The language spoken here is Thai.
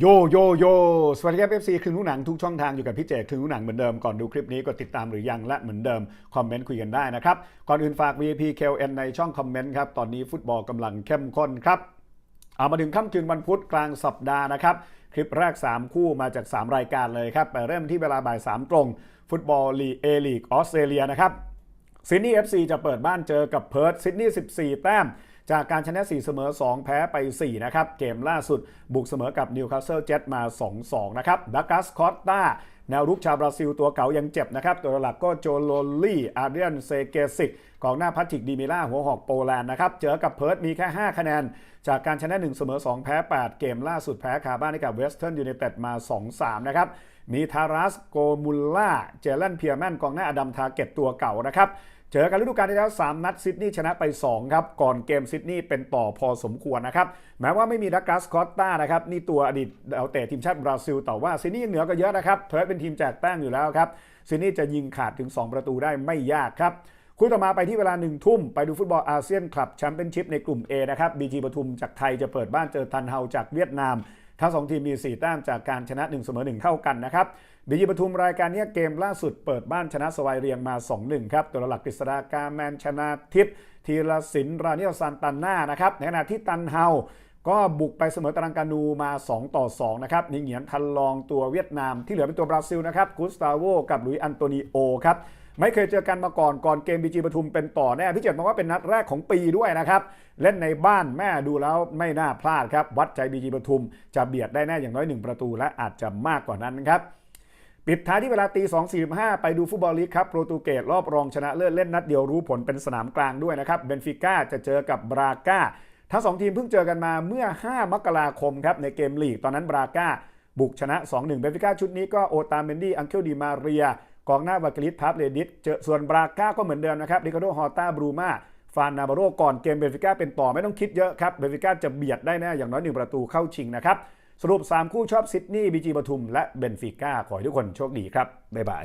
โยโยโยสวัสดีครับ FC ครึ่งรู้หนังทุกช่องทางอยู่กับพี่เจครึ่งรู้หนังเหมือนเดิมก่อนดูคลิปนี้กดติดตามหรือยังและเหมือนเดิม คอมเมนต์คุยกันได้นะครับ ก่อนอื่นฝาก VIP KLN ในช่องคอมเมนต์ครับ ตอนนี้ฟุตบอลกำลังเข้มข้นครับ เอามาถึงค่ำคืนวันพุธกลางสัปดาห์นะครับ คลิปแรก 3 คู่มาจาก 3 รายการเลยครับไปเริ่มที่เวลาบ่าย3ตรง ฟุตบอลลีเอลีกออสเตรเลียนะครับซิดนีย์ FC จะเปิดบ้านเจอกับเพิร์ธซิดนีย์14 แต้ม จากการชนะ 4 เสมอ 2 แพ้ไป 4 นะครับ เกมล่าสุดบุกเสมอกับนิวคาสเซิลเจ็ตมา 2-2 นะครับดักัสคอตตาแนวรุกชาวบราซิลตัวเก่ายังเจ็บนะครับ ตัวหลักก็โจโลลี่ อาเดียนเซเกซิกกองหน้าพัติกดีมิล่าหัวหอกโปแลนด์นะครับ เจอกับเพิร์ธมีแค่ 5 คะแนน จากการชนะ 1 เสมอ 2 แพ้ 8 เกมล่าสุดแพ้คาบ้านให้กับเวสเทิร์นยูไนเต็ดมา 2-3 นะครับ มีทารัสโกมุลล่า เจเลนเพียแมนกองหน้าอดัมทาเก็ตตัวเก่านะครับ เจอกันฤดูกาลที่แล้ว 3 นัดซิดนีย์ชนะไป 2 ครับ ก่อนเกมซิดนีย์เป็นต่อพอสมควรนะครับ แม้ว่าไม่มีดักกัสคอตตานะครับ นี่ตัวอดีตดาเตะทีมชาติบราซิล แต่ว่าซิดนีย์ยังเหนือก็เยอะนะครับ เพิร์ทเป็นทีมแจกแต้มอยู่แล้วครับ ซิดนีย์จะยิงขาดถึง 2 ประตูได้ไม่ยากครับคู่ต่อมาไปที่เวลาหนึ่งทุ่ม ไปดูฟุตบอลอาเซียนคลับแชมเปี้ยนชิพในกลุ่ม A นะครับบีจีปทุมจากไทยจะเปิดบ้านเจอทันเฮาจากเวียดนาม ทั้งสองทีมมี 4 แต้มจากการชนะ1เสมอ1เท่ากันนะครับบีจีปทุมรายการนี้เกมล่าสุดเปิดบ้านชนะสวายเรียงมา 2-1 ครับ ตัวหลักกฤษฎากาแมนชนะทิพย์ธีรศิลป์ราเนียลซันตันนานะครับในขณะที่ตันเฮา ก็บุกไปเสมอตารังกานูมา 2 ต่อ 2 นะครับนิงเหงียนทันลองตัวเวียดนาม ที่เหลือเป็นตัวบราซิลนะครับกุสตาโวกับลุยอันโตนิโอครับไม่เคยเจอกันมาก่อนก่อนเกมบีจีปทุมเป็นต่อแน่พี่เจิดมองว่าเป็นนัดแรกของปีด้วยนะครับ เล่นในบ้านแม่ดูแล้วไม่น่าพลาดครับ วัดใจบีจีปทุม จะเบียดได้แน่อย่างน้อย 1 ประตูและอาจจะมากกว่านั้นครับ ปิดท้ายที่เวลาตี 2.45 ไปดูฟุตบอลลีกครับโปรตุเกสรอบรองชนะเลิศเล่นนัดเดียวรู้ผลเป็นสนามกลางด้วยนะครับเบนฟิก้าจะเจอกับบราก้า ทั้งสองทีมเพิ่งเจอกันมาเมื่อ 5 มกราคมครับในเกมลีก ตอนนั้นบราก้าบุกชนะ 2-1 เบฟิก้าชุดนี้ก็โอตาเมนดี้ อังเคลดีมาเรีย กองหน้าวากลิสพับเลดิสเจอส่วนบราก้าก็เหมือนเดิมนะครับริคาโดฮอต้าบรูมาฟานนาบาโรก่อนเกมเบฟิก้าเป็นต่อไม่ต้องคิดเยอะครับ เบฟิก้าจะเบียดได้แน่อย่างน้อยหนึ่งประตูเข้าชิงนะครับ สรุป 3 คู่ชอบซิดนีย์บีจีปทุม และเบนฟิก้าขอให้ทุกคนโชคดีครับบ๊ายบาย